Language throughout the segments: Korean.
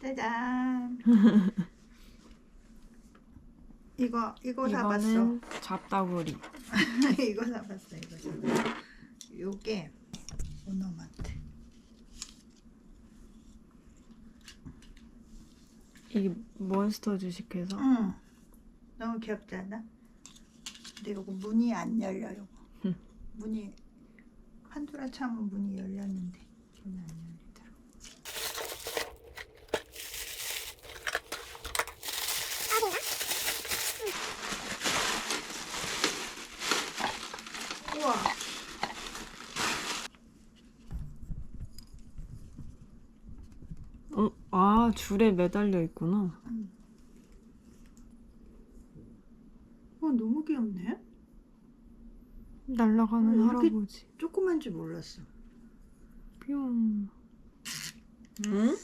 짜잔. 이거 이거 사봤어. 이거는 잡다구리. 이거 사봤어. 이거 사봤어. 요게 오너마트. 이게 몬스터 주식회사. 응. 너무 귀엽지 않아? 근데 요거 문이 안 열려 요거. 응. 문이 한두라 참은 문이 열렸는데 문이 안 열리더라고. 우와. 어, 아 줄에 매달려 있구나. 어 너무 귀엽네. 날아가는 어, 이렇게- 할아버지. 조그만 줄 몰랐어. 뿅. 응?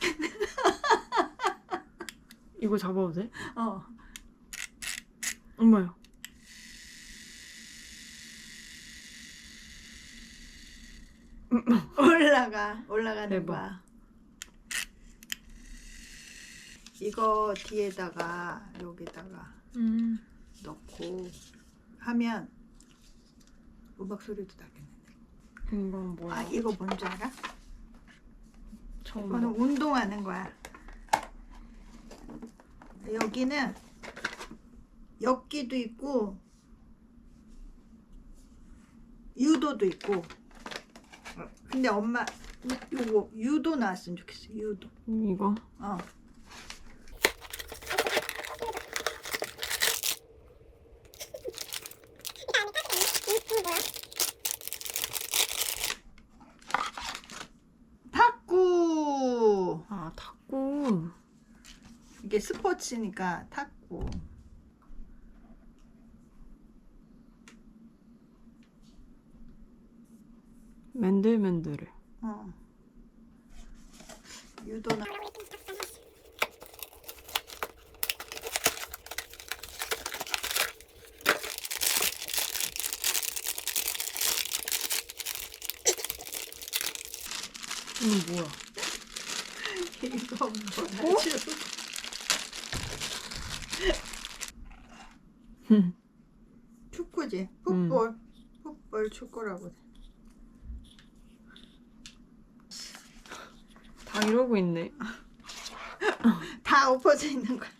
이거 잡아도 돼? 어. 엄마야. 올라가 올라가는 대박. 거야. 이거 뒤에다가 여기다가 음. 넣고 하면 음악 소리도 나겠는데. 이건 뭐야? 아 이거 뭔지 알아? 이거는 봐. 운동하는 거야. 여기는 역기도 있고 유도도 있고. 어, 근데 엄마 요거 유도 나왔으면 좋겠어. 유도. 이거? 어. 탁구. 아 탁구. 이게 스포츠니까 탁구. 맨들맨들해. 어. 유도나. 이거 뭐야? 이거 뭐야? 축구지. 풋볼. 풋볼 축구라고. 다 이러고 있네. 다 엎어져 있는 거야.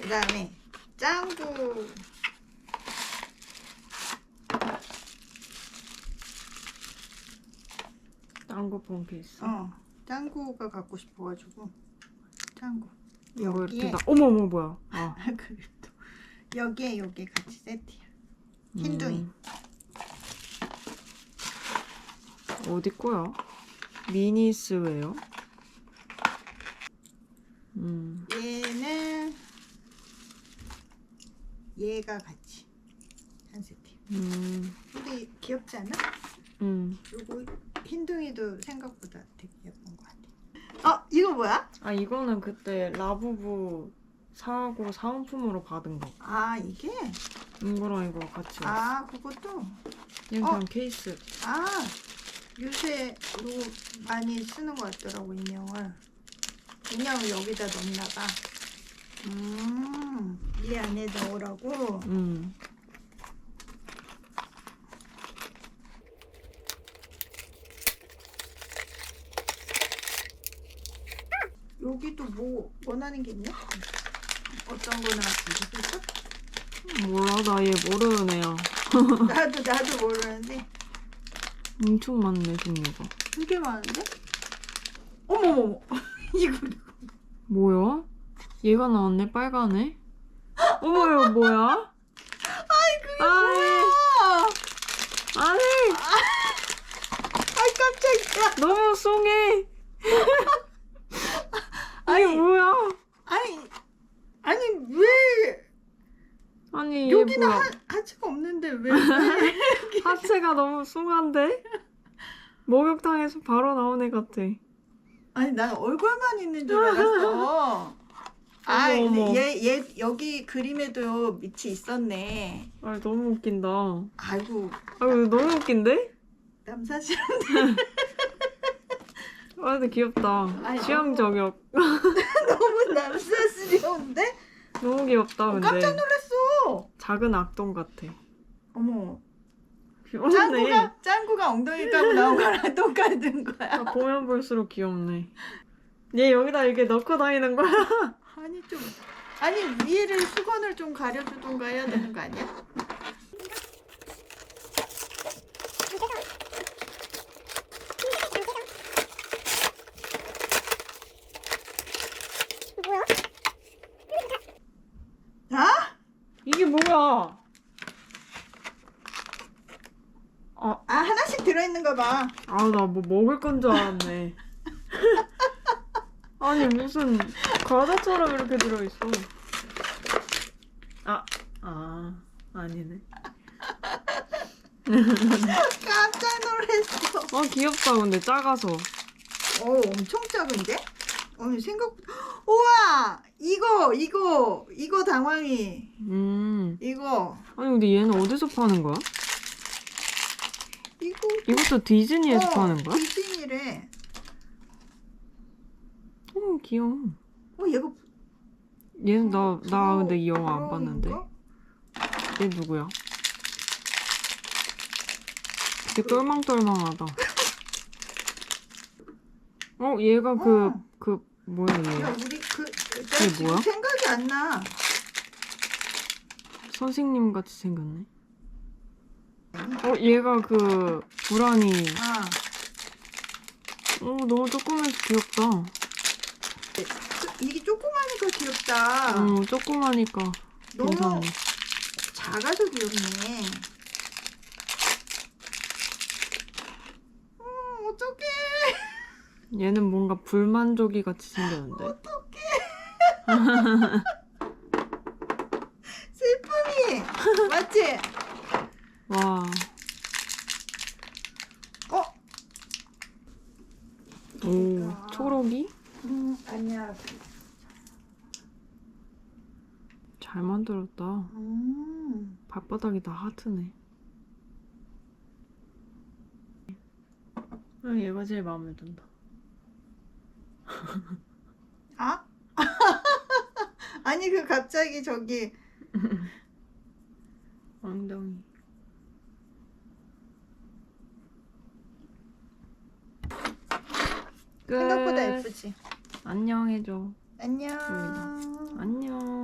그 다음에 짱구. 딴거 pom피 있어. 어. 짱구가 갖고 싶어가지고 짱구. 이거 이렇게 다. 어머 어머 뭐야? 아. 그리고 또 여기에 여기 같이 세트야. 흰둥이. 음. 어디 거야? 미니스웨어. 음. 얘는 얘가 같이 한 세트. 음. 근데 귀엽지 않아? 음. 요거 흰둥이도 생각보다 되게 예쁜 것 같아. 어 이거 뭐야? 아 이거는 그때 라부부 사고 사은품으로 받은 거. 아 이게 이거랑 이거 같이 왔어. 아 그것도 이건 어. 그냥 케이스. 아 요새 이거 많이 쓰는 것 같더라고 인형을. 인형을 여기다 넣나 봐. 음 이 안에 넣으라고. 음. 여기도 뭐 원하는 게 있냐? 어떤 거 나왔는지 그죠? 몰라 나 얘 모르는 애야. 나도 나도 모르는데 엄청 많네 종류가. 되게 많은데? 어머머머 이거 뭐야? 얘가 나왔네 빨간애. 어머 이거 뭐야? 아이 아, 아니 아이 깜짝이야. 너무 숭해. 아니 이게 뭐야? 아니 아니 왜 아니 얘 여기는 뭐야? 하, 하체가 없는데 왜? 왜? 하체가 너무 숭한데? 목욕탕에서 바로 나온 애 같아. 아니 난 얼굴만 있는 줄 알았어. 아. 근데 얘, 얘 여기 그림에도 밑이 있었네. 아 너무 웃긴다. 아이고 아유 너무 웃긴데? 남사실 아 근데 귀엽다. 아니, 취향 저격. 너무 남사스러운데? 너무 귀엽다 어, 근데. 깜짝 놀랐어. 작은 악동 같아. 어머, 귀엽네. 짱구가 짱구가 엉덩이 까고 나온 거랑 똑같은 거야. 아, 보면 볼수록 귀엽네. 얘 여기다 이렇게 넣고 다니는 거야? 아니 좀 아니 위에를 수건을 좀 가려주던가 해야 되는 거 아니야? 아? 이게 뭐야? 아, 아 하나씩 들어있는 거 봐. 아, 나 뭐 먹을 건 줄 알았네. 아니, 무슨 과자처럼 이렇게 들어있어. 아, 아, 아니네. 깜짝 놀랐어. 아, 귀엽다, 근데 작아서. 어 엄청 작은데? 어 생각보다 우와 이거 이거 이거 당황이 음. 이거 아니, 근데 얘는 어디서 파는 거야? 이것도 디즈니에서 어, 파는 거야? 디즈니래. 어, 귀여워. 어 얘가 얘는 나, 나 근데 이 영화 안 봤는데. 얘 누구야? 되게 똘망똘망하다. 어, 얘가 그, 어. 그, 뭐야, 야 얘. 우리 그 지금 뭐야? 생각이 안 나. 선생님 같이 생겼네. 어, 얘가 그, 불안이. 아 어, 너무 조그매서 귀엽다. 저- 이게 조그마니까 귀엽다. 어, 조그마니까 너무 괜찮네. 작아서 귀엽네. 음 어떡해 얘는 뭔가 불만족이 같이 생겼는데. 어떡해 슬픔이 맞지? 와. 어? 오, 그러니까. 초록이? 음 아니야. 잘 만 들었다. 음 발바닥이 다 하트네. 아, 얘가 제일 마음에 든다. 아? 아니 그 갑자기 저기 엉덩이. 끝. 생각보다 예쁘지. 안녕 해줘. 안녕. 안녕.